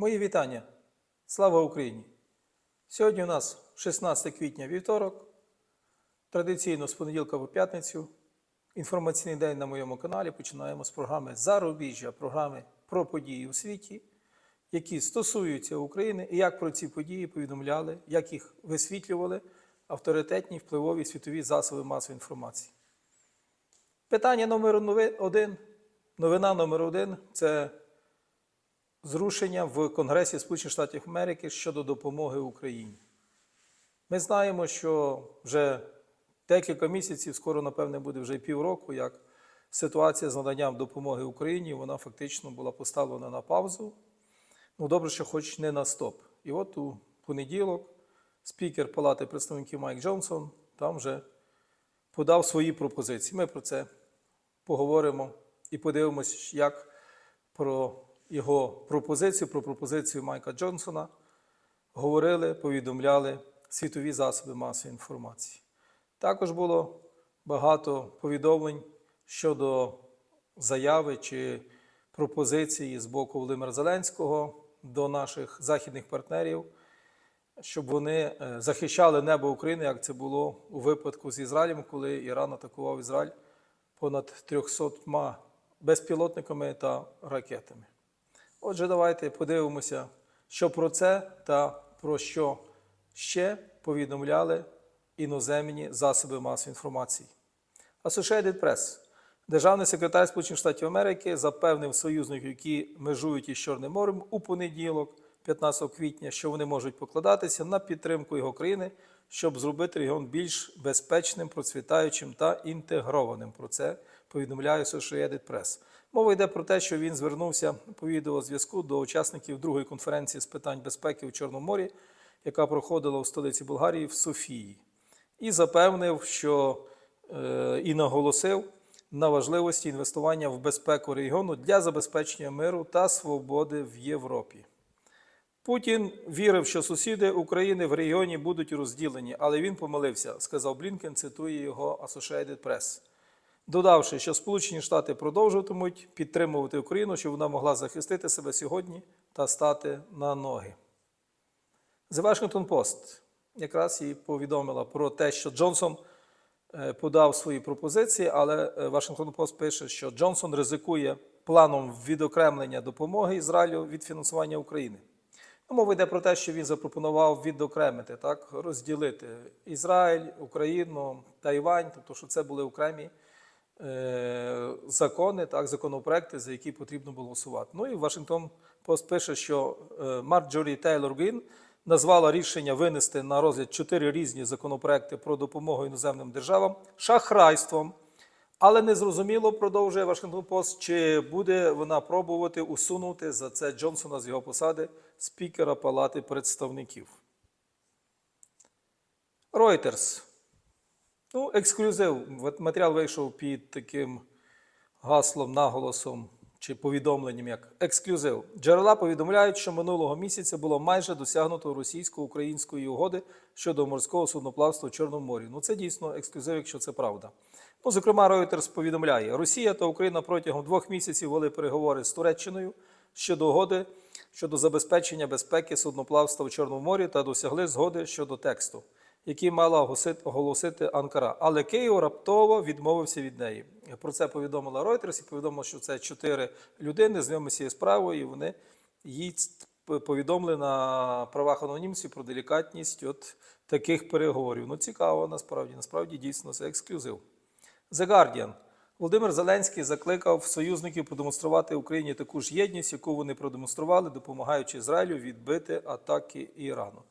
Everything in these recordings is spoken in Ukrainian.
Мої вітання. Слава Україні! Сьогодні у нас 16 квітня вівторок. Традиційно з понеділка по п'ятницю. Інформаційний день на моєму каналі починаємо з програми Зарубіжжя, програми про події у світі, які стосуються України і як про ці події повідомляли, як їх висвітлювали авторитетні впливові світові засоби масової інформації. Питання номер один. Новина номер один це зрушення в Конгресі Сполучених Штатів Америки щодо допомоги Україні. Ми знаємо, що вже декілька місяців, скоро, напевне, буде вже півроку, як ситуація з наданням допомоги Україні вона фактично була поставлена на паузу. Ну, добре, що хоч не на стоп. І от у понеділок спікер Палати представників Майк Джонсон там вже подав свої пропозиції. Ми про це поговоримо і подивимось, як про його пропозицію, про пропозицію Майка Джонсона говорили, повідомляли світові засоби масової інформації. Також було багато повідомлень щодо заяви чи пропозиції з боку Володимира Зеленського до наших західних партнерів, щоб вони е, захищали небо України, як це було у випадку з Ізраїлем, коли Іран атакував Ізраїль понад 300 безпілотниками та ракетами. Отже, давайте подивимося, що про це та про що ще повідомляли іноземні засоби масової інформації. Associated Press. Державний секретар Сполучених Штатів Америки запевнив союзників, які межують із Чорним морем у понеділок, 15 квітня, що вони можуть покладатися на підтримку його країни, щоб зробити регіон більш безпечним, процвітаючим та інтегрованим. Про це повідомляє Associated Press. Мова йде про те, що він звернувся по відеозв'язку до учасників другої конференції з питань безпеки у Чорному морі, яка проходила у столиці Болгарії в Софії, і запевнив, що е, і наголосив на важливості інвестування в безпеку регіону для забезпечення миру та свободи в Європі. Путін вірив, що сусіди України в регіоні будуть розділені, але він помилився, сказав Блінкен, цитує його Associated Press, додавши, що Сполучені Штати продовжуватимуть підтримувати Україну, щоб вона могла захистити себе сьогодні та стати на ноги. The Washington Post якраз і повідомила про те, що Джонсон е, подав свої пропозиції, але е, Washington Post пише, що Джонсон ризикує планом відокремлення допомоги Ізраїлю від фінансування України. Ну, Мова йде про те, що він запропонував відокремити, так, розділити Ізраїль, Україну, Тайвань, тобто, що це були окремі закони, так, законопроекти, за які потрібно було голосувати. Ну і Вашингтон Пост пише, що е, Марджорі Тейлор Гін назвала рішення винести на розгляд чотири різні законопроекти про допомогу іноземним державам шахрайством. Але незрозуміло, продовжує Вашингтон Пост, чи буде вона пробувати усунути за це Джонсона з його посади спікера Палати представників. Reuters. Ну, ексклюзив. Матеріал вийшов під таким гаслом, наголосом чи повідомленням як ексклюзив. Джерела повідомляють, що минулого місяця було майже досягнуто російсько-української угоди щодо морського судноплавства в Чорному морі. Ну це дійсно ексклюзив, якщо це правда. Ну, зокрема, Reuters повідомляє, Росія та Україна протягом двох місяців вели переговори з Туреччиною щодо угоди щодо забезпечення безпеки судноплавства в Чорному морі та досягли згоди щодо тексту, який мала оголосити- Анкара. Але Київ раптово відмовився від неї. Про це повідомила Reuters і повідомила, що це чотири людини з цією справою, і вони їй повідомили на правах анонімців про делікатність от таких переговорів. Ну, цікаво, насправді. Насправді дійсно це ексклюзив. The Guardian. Володимир Зеленський закликав союзників продемонструвати Україні таку ж єдність, яку вони продемонстрували, допомагаючи Ізраїлю відбити атаки Ірану.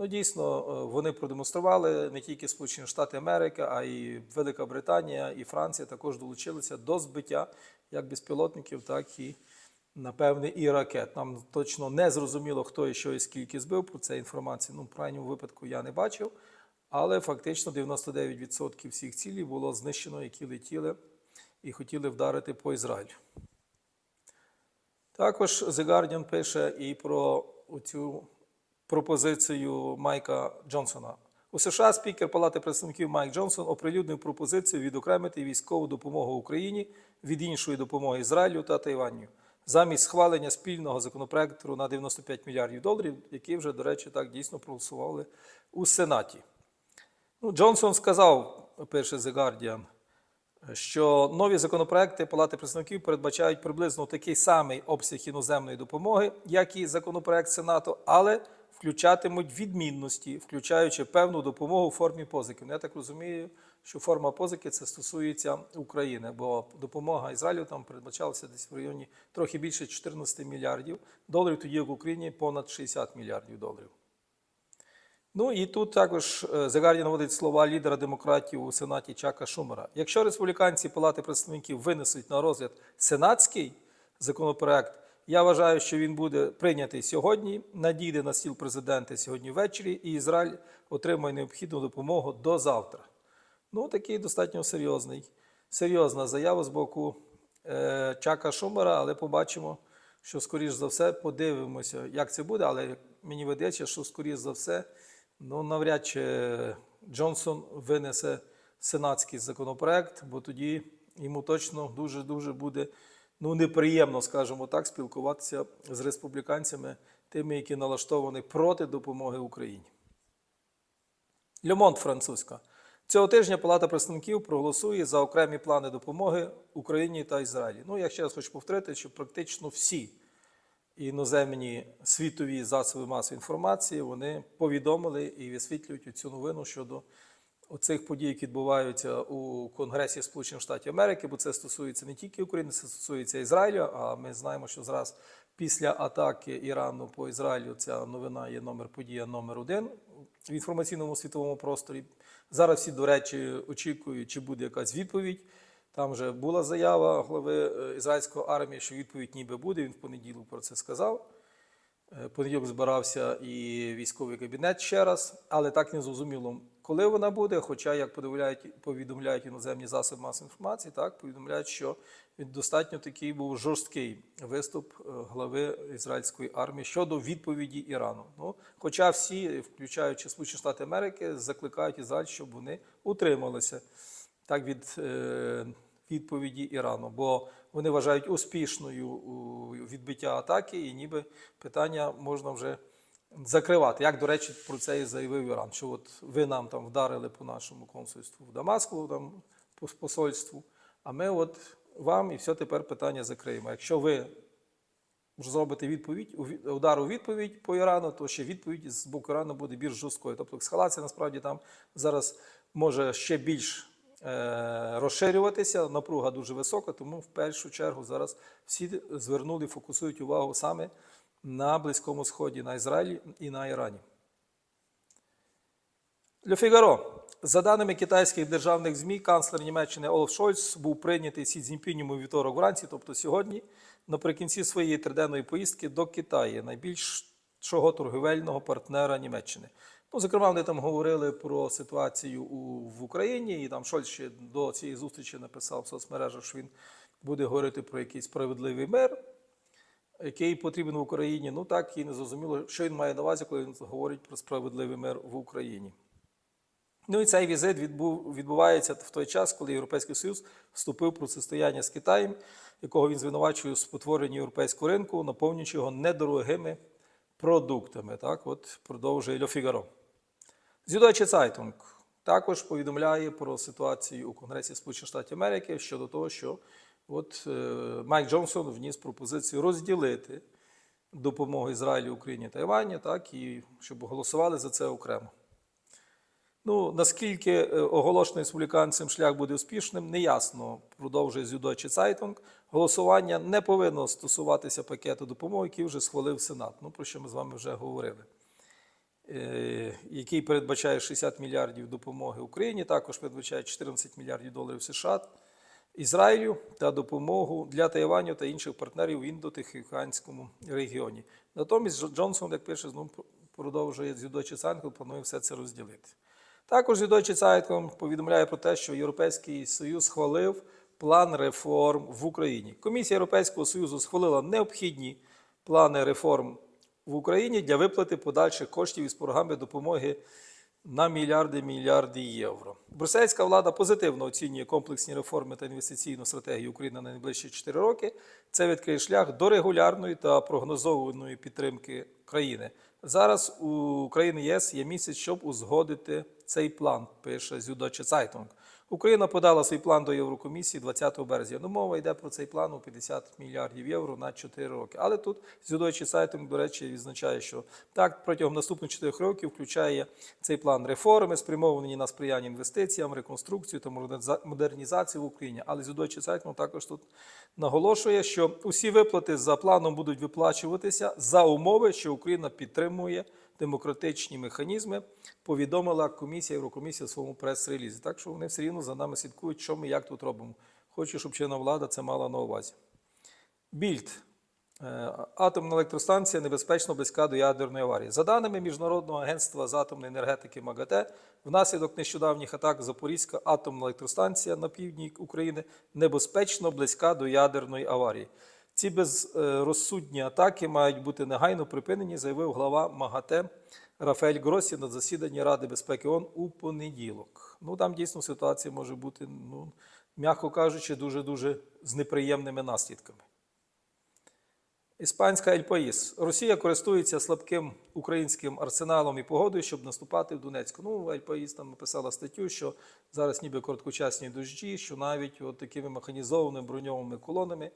Ну, дійсно, е, вони продемонстрували не тільки Сполучені Штати Америки, а й Велика Британія і Франція також долучилися до збиття як безпілотників, так і, напевне, і ракет. Нам точно не зрозуміло, хто і що і скільки збив. Про це інформації ну, в крайньому випадку я не бачив. Але фактично 99% всіх цілей було знищено, які летіли і хотіли вдарити по Ізраїлю. Також The Guardian пише і про цю пропозицію Майка Джонсона. У США спікер Палати представників Майк Джонсон оприлюднив пропозицію відокремити військову допомогу Україні від іншої допомоги Ізраїлю та Тайваню. замість схвалення спільного законопроекту на 95 мільярдів доларів, який вже, до речі, так дійсно проголосували у Сенаті. Ну, Джонсон сказав, пише The Guardian, що нові законопроекти Палати представників передбачають приблизно такий самий обсяг іноземної допомоги, як і законопроект Сенату, але включатимуть відмінності, включаючи певну допомогу у формі позики. Ну, Я так розумію, що форма позики це стосується України, бо допомога Ізраїлю там передбачалася десь в районі трохи більше 14 мільярдів доларів, тоді в Україні понад 60 мільярдів доларів. Ну і тут також е, The Guardian наводить слова лідера демократів у Сенаті Чака Шумера. Якщо республіканці Палати представників винесуть на розгляд сенатський законопроект, я вважаю, що він буде прийнятий сьогодні, надійде на стіл президента сьогодні ввечері, і Ізраїль отримає необхідну допомогу до завтра. Ну, такий достатньо серйозний, серйозна заява з боку е, Чака Шумера, але побачимо, що, скоріш за все, подивимося, як це буде, але мені видається, що, скоріш за все, ну, навряд чи Джонсон винесе сенатський законопроект, бо тоді йому точно дуже-дуже буде ну, неприємно, скажімо так, спілкуватися з республіканцями, тими, які налаштовані проти допомоги Україні. Льомонт французька. Цього тижня Палата представників проголосує за окремі плани допомоги Україні та Ізраїлі. Ну, я ще раз хочу повторити, що практично всі іноземні світові засоби масової інформації вони повідомили і висвітлюють цю новину щодо оцих подій, які відбуваються у Конгресі Сполучених Штатів Америки, бо це стосується не тільки України, це стосується Ізраїлю. А ми знаємо, що зараз після атаки Ірану по Ізраїлю ця новина є номер подія номер один в інформаційному світовому просторі. Зараз всі, до речі, очікують, чи буде якась відповідь. Там вже була заява глави е, ізраїльської армії, що відповідь ніби буде. Він в понеділок про це сказав. Е, понеділок збирався і військовий кабінет ще раз, але так не зрозуміло, коли вона буде. Хоча, як повідомляють, іноземні засоби масової інформації, так повідомляють, що достатньо такий був жорсткий виступ е, глави ізраїльської армії щодо відповіді Ірану. Ну, хоча всі, включаючи Сполучені Штати Америки, закликають Ізраїль, щоб вони утрималися так від е, відповіді Ірану, бо вони вважають успішною відбиття атаки, і ніби питання можна вже закривати. Як, до речі, про це і заявив Іран, що от ви нам там вдарили по нашому консульству в Дамаску, там по посольству, а ми от вам і все тепер питання закриємо. Якщо ви зробите відповідь, удар у відповідь по Ірану, то ще відповідь з боку Ірану буде більш жорсткою. Тобто ескалація насправді там зараз може ще більш е, розширюватися, напруга дуже висока, тому в першу чергу зараз всі звернули, фокусують увагу саме на Близькому Сході, на Ізраїлі і на Ірані. Фігаро. За даними китайських державних ЗМІ, канцлер Німеччини Олаф Шольц був прийнятий Сі Цзіньпінем вівторок вранці, тобто сьогодні, наприкінці своєї триденної поїздки до Китаю, найбільшого торговельного партнера Німеччини. Ну, зокрема, вони там говорили про ситуацію у, в Україні, і там Шольц ще до цієї зустрічі написав в соцмережах, що він буде говорити про якийсь справедливий мир, який потрібен в Україні. Ну так і не зрозуміло, що він має на увазі, коли він говорить про справедливий мир в Україні. Ну і цей візит відбув, відбувається в той час, коли Європейський Союз вступив в протистояння з Китаєм, якого він звинувачує у спотворенні європейського ринку, наповнюючи його недорогими продуктами. Так, от продовжує Льо Фігаро. Süddeutsche Zeitung також повідомляє про ситуацію у Конгресі Сполучених Штатів Америки щодо того, що от е, Майк Джонсон вніс пропозицію розділити допомогу Ізраїлю, Україні та Івані, так, і щоб голосували за це окремо. Ну, наскільки е, оголошений республіканцем шлях буде успішним, неясно, продовжує Süddeutsche Zeitung. Голосування не повинно стосуватися пакету допомоги, який вже схвалив Сенат, ну, про що ми з вами вже говорили, Е, який передбачає 60 мільярдів допомоги Україні, також передбачає 14 мільярдів доларів США, Ізраїлю та допомогу для Тайваню та інших партнерів в індотихоокеанському регіоні. Натомість Дж- Джонсон, як пише, знову продовжує Süddeutsche Zeitung, планує все це розділити. Також Süddeutsche Zeitung повідомляє про те, що Європейський Союз схвалив план реформ в Україні. Комісія Європейського Союзу схвалила необхідні плани реформ в Україні для виплати подальших коштів із програми допомоги на мільярди мільярди євро. Брюссельська влада позитивно оцінює комплексні реформи та інвестиційну стратегію України на найближчі 4 роки. Це відкриє шлях до регулярної та прогнозованої підтримки країни. Зараз у країни ЄС є місяць, щоб узгодити цей план, пише Süddeutsche Zeitung. Україна подала свій план до Єврокомісії 20 березня. Ну, мова йде про цей план у 50 мільярдів євро на 4 роки. Але тут Süddeutsche Zeitung, до речі, відзначає, що так протягом наступних 4 років включає цей план реформи, спрямовані на сприяння інвестиціям, реконструкцію та модерніза- модернізацію в Україні. Але Süddeutsche Zeitung також тут наголошує, що усі виплати за планом будуть виплачуватися за умови, що Україна підтримує демократичні механізми, повідомила комісія Єврокомісія у своєму прес-релізі. Так що вони все рівно за нами слідкують, що ми як тут робимо. Хочу, щоб чинна влада це мала на увазі. Більд. Е, Атомна електростанція небезпечно близька до ядерної аварії. За даними Міжнародного агентства з атомної енергетики МАГАТЕ, внаслідок нещодавніх атак Запорізька атомна електростанція на півдні України небезпечно близька до ядерної аварії. Ці безрозсудні атаки мають бути негайно припинені, заявив глава МАГАТЕ Рафаель Гросі на засіданні Ради безпеки ООН у понеділок. Ну там дійсно ситуація може бути, ну м'яко кажучи, дуже дуже з неприємними наслідками. Іспанська Ель Паїс. Росія користується слабким українським арсеналом і погодою, щоб наступати в Донецьку. Ну, Ель Паїс там написала статтю, що зараз ніби короткочасні дощі, що навіть от такими механізованими броньованими колонами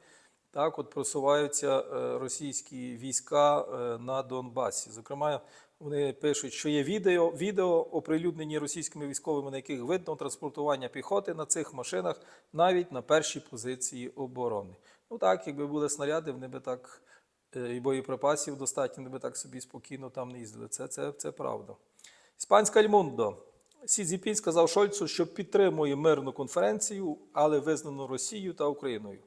так от просуваються е, російські війська е, на Донбасі. Зокрема, вони пишуть, що є відео, відео оприлюднені російськими військовими, на яких видно транспортування піхоти на цих машинах навіть на першій позиції оборони. Ну так, якби були снаряди, вони би так е, і боєприпасів достатньо, вони би так собі спокійно там не їздили. Це, це, це правда. Іспанська Альмундо. Сі Цзіпін сказав Шольцу, що підтримує мирну конференцію, але визнану Росією та Україною.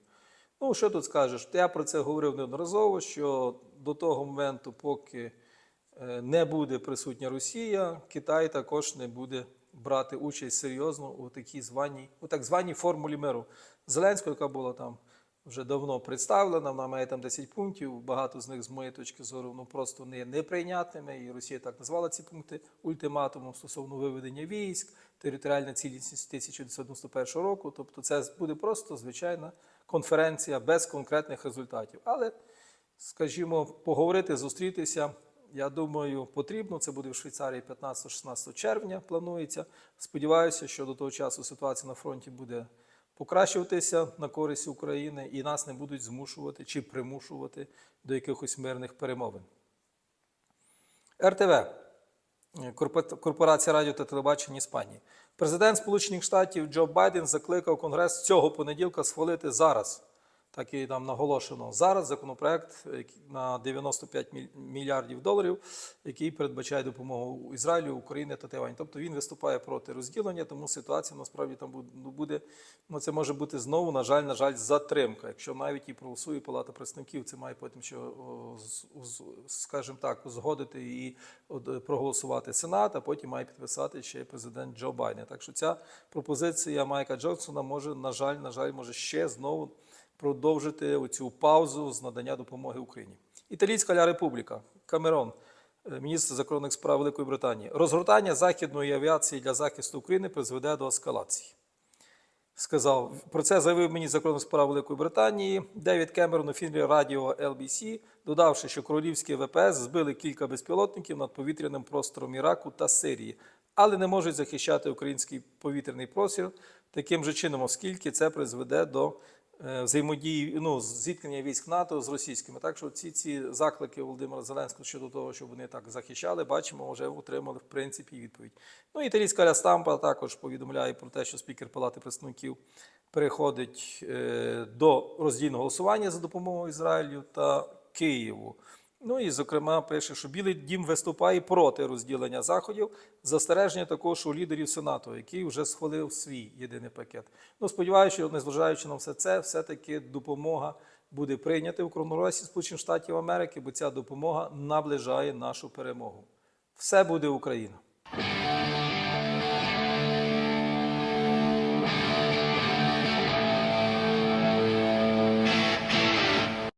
Ну, що тут скажеш? Я про це говорив неодноразово, що до того моменту, поки е, не буде присутня Росія, Китай також не буде брати участь серйозно у такій званій, у так званій формулі миру. Зеленського, яка була там вже давно представлена, вона має там 10 пунктів. Багато з них, з моєї точки зору, ну просто не неприйнятними. І Росія так назвала ці пункти ультиматумом стосовно виведення військ, територіальна цілісність 1991 року. Тобто, це буде просто звичайна конференція без конкретних результатів. Але, скажімо, поговорити, зустрітися. Я думаю, потрібно. Це буде в Швейцарії 15-16 червня. Планується. Сподіваюся, що до того часу ситуація на фронті буде покращуватися на користь України і нас не будуть змушувати чи примушувати до якихось мирних перемовин. РТВ Корпо- Корпорація радіо та телебачення Іспанії. Президент Сполучених Штатів Джо Байден закликав Конгрес цього понеділка схвалити зараз. Так і там наголошено зараз законопроект на 95 міль- мільярдів доларів, який передбачає допомогу Ізраїлю, Україні та Тайваню. Тобто він виступає проти розділення, тому ситуація насправді там буде- ну, буде. Ну це може бути знову, на жаль, на жаль, затримка. Якщо навіть і проголосує Палата представників, це має потім ще, скажімо так, узгодити і проголосувати Сенат, а потім має підписати ще президент Джо Байден. Так що ця пропозиція Майка Джонсона може, на жаль, на жаль, може ще знову продовжити оцю паузу з надання допомоги Україні. Італійська Ля Републіка, Камерон, е, міністр закордонних справ Великої Британії. Розгортання західної авіації для захисту України призведе до ескалації. Сказав про це заявив міністр закордонних справ Великої Британії Девід Кемерон у фільмі Радіо LBC, додавши, що королівські ВПС збили кілька безпілотників над повітряним простором Іраку та Сирії, але не можуть захищати український повітряний простір таким же чином, оскільки це призведе до взаємодії ну, зіткнення військ НАТО з російськими. Так що ці ці заклики Володимира Зеленського щодо того, щоб вони так захищали, бачимо, вже отримали в принципі відповідь. Ну італійська Стампа також повідомляє про те, що спікер Палати представників переходить е, до роздільного голосування за допомогою Ізраїлю та Києву. Ну і, зокрема, пише, що Білий дім виступає проти розділення заходів, застереження також у лідерів Сенату, який вже схвалив свій єдиний пакет. Ну, сподіваюся, що незважаючи на все це, все-таки допомога буде прийнята в Конгресі Сполучених Штатів Америки, бо ця допомога наближає нашу перемогу. Все буде Україна.